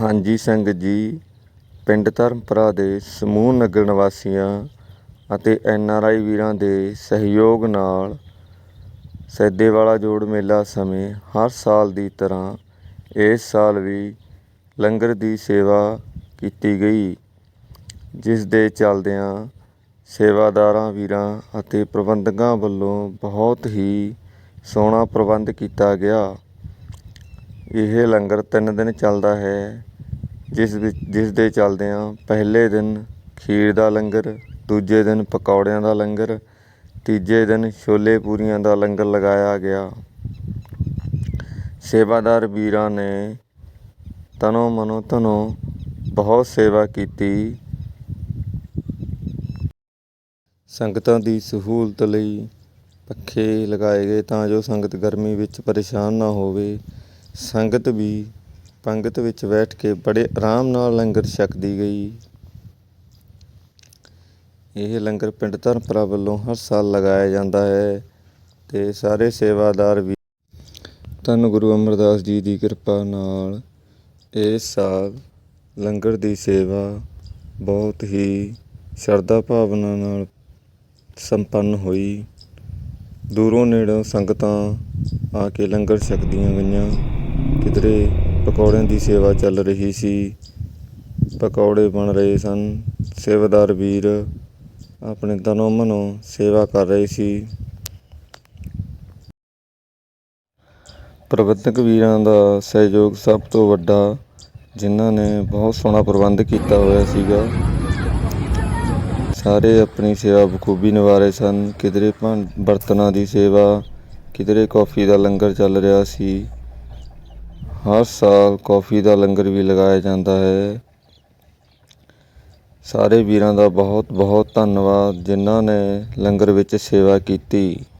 ਹਾਂਜੀ ਸੰਗਤ ਜੀ, ਪਿੰਡ ਧਰਮਪੁਰਾ ਦੇ ਸਮੂਹ ਨਗਰ ਨਿਵਾਸੀਆਂ ਅਤੇ ਐਨ ਆਰ ਆਈ ਵੀਰਾਂ ਦੇ ਸਹਿਯੋਗ ਨਾਲ ਸੈਦੇਵਾਲਾ ਜੋੜ ਮੇਲਾ ਸਮੇਂ ਹਰ ਸਾਲ ਦੀ ਤਰ੍ਹਾਂ ਇਸ ਸਾਲ ਵੀ ਲੰਗਰ ਦੀ ਸੇਵਾ ਕੀਤੀ ਗਈ, ਜਿਸ ਦੇ ਚੱਲਦਿਆਂ ਸੇਵਾਦਾਰਾਂ, ਵੀਰਾਂ ਅਤੇ ਪ੍ਰਬੰਧਕਾਂ ਵੱਲੋਂ ਬਹੁਤ ਹੀ ਸੋਹਣਾ ਪ੍ਰਬੰਧ ਕੀਤਾ ਗਿਆ। ਇਹ ਲੰਗਰ ਤਿੰਨ ਦਿਨ ਚੱਲਦਾ ਹੈ, ਜਿਸ ਵਿੱਚ, ਜਿਸ ਦੇ ਚੱਲਦਿਆਂ ਪਹਿਲੇ ਦਿਨ ਖੀਰ ਦਾ ਲੰਗਰ, ਦੂਜੇ ਦਿਨ ਪਕੌੜਿਆਂ ਦਾ ਲੰਗਰ, ਤੀਜੇ ਦਿਨ ਛੋਲੇ ਪੂਰੀਆਂ ਦਾ ਲੰਗਰ ਲਗਾਇਆ ਗਿਆ। ਸੇਵਾਦਾਰ ਵੀਰਾਂ ਨੇ ਤਨੋ ਮਨੋ ਧਨੋ ਬਹੁਤ ਸੇਵਾ ਕੀਤੀ। ਸੰਗਤਾਂ ਦੀ ਸਹੂਲਤ ਲਈ ਪੱਖੇ ਲਗਾਏ ਗਏ ਤਾਂ ਜੋ ਸੰਗਤ ਗਰਮੀ ਵਿੱਚ ਪਰੇਸ਼ਾਨ ਨਾ ਹੋਵੇ। ਸੰਗਤ ਵੀ ਪੰਗਤ ਵਿੱਚ ਬੈਠ ਕੇ ਬੜੇ ਆਰਾਮ ਨਾਲ ਲੰਗਰ ਛਕਦੀ ਗਈ। ਇਹ ਲੰਗਰ ਪਿੰਡ ਧਰਮਪੁਰਾ ਵੱਲੋਂ ਹਰ ਸਾਲ ਲਗਾਇਆ ਜਾਂਦਾ ਹੈ ਤੇ ਸਾਰੇ ਸੇਵਾਦਾਰ ਵੀ ਧੰਨ ਗੁਰੂ ਅਮਰਦਾਸ ਜੀ ਦੀ ਕਿਰਪਾ ਨਾਲ ਇਸ ਸਾਲ ਲੰਗਰ ਦੀ ਸੇਵਾ ਬਹੁਤ ਹੀ ਸ਼ਰਧਾ ਭਾਵਨਾ ਨਾਲ ਸੰਪੰਨ ਹੋਈ। ਦੂਰੋਂ ਨੇੜੋਂ ਸੰਗਤਾਂ ਆ ਕੇ ਲੰਗਰ ਛਕਦੀਆਂ ਗਈਆਂ। ਕਿਧਰੇ ਪਕੌੜਿਆਂ ਦੀ ਸੇਵਾ ਚੱਲ ਰਹੀ ਸੀ। ਪਕੌੜੇ ਬਣ ਰਹੇ ਸਨ। ਸੇਵਾਦਾਰ ਵੀਰ ਆਪਣੇ ਤਨੋਂ ਮਨੋਂ ਸੇਵਾ ਕਰ ਰਹੇ ਸੀ। ਪ੍ਰਬੰਧਕ ਵੀਰਾਂ ਦਾ ਸਹਿਯੋਗ ਸਭ ਤੋਂ ਵੱਡਾ, ਜਿਨ੍ਹਾਂ ਨੇ ਬਹੁਤ ਸੋਹਣਾ ਪ੍ਰਬੰਧ ਕੀਤਾ ਹੋਇਆ ਸੀਗਾ। ਸਾਰੇ ਆਪਣੀ ਸੇਵਾ ਬਖੂਬੀ ਨਿਭਾ ਰਹੇ ਸਨ। ਕਿਧਰੇ ਭਾਂ, ਬਰਤਨਾਂ ਦੀ ਸੇਵਾ, ਕਿਧਰੇ ਕੌਫੀ ਦਾ ਲੰਗਰ ਚੱਲ ਰਿਹਾ ਸੀ। ਹਰ ਸਾਲ ਕੌਫੀ ਦਾ ਲੰਗਰ ਵੀ ਲਗਾਇਆ ਜਾਂਦਾ ਹੈ। ਸਾਰੇ ਵੀਰਾਂ ਦਾ ਬਹੁਤ ਬਹੁਤ ਧੰਨਵਾਦ, ਜਿਨ੍ਹਾਂ ਨੇ ਲੰਗਰ ਵਿੱਚ ਸੇਵਾ ਕੀਤੀ।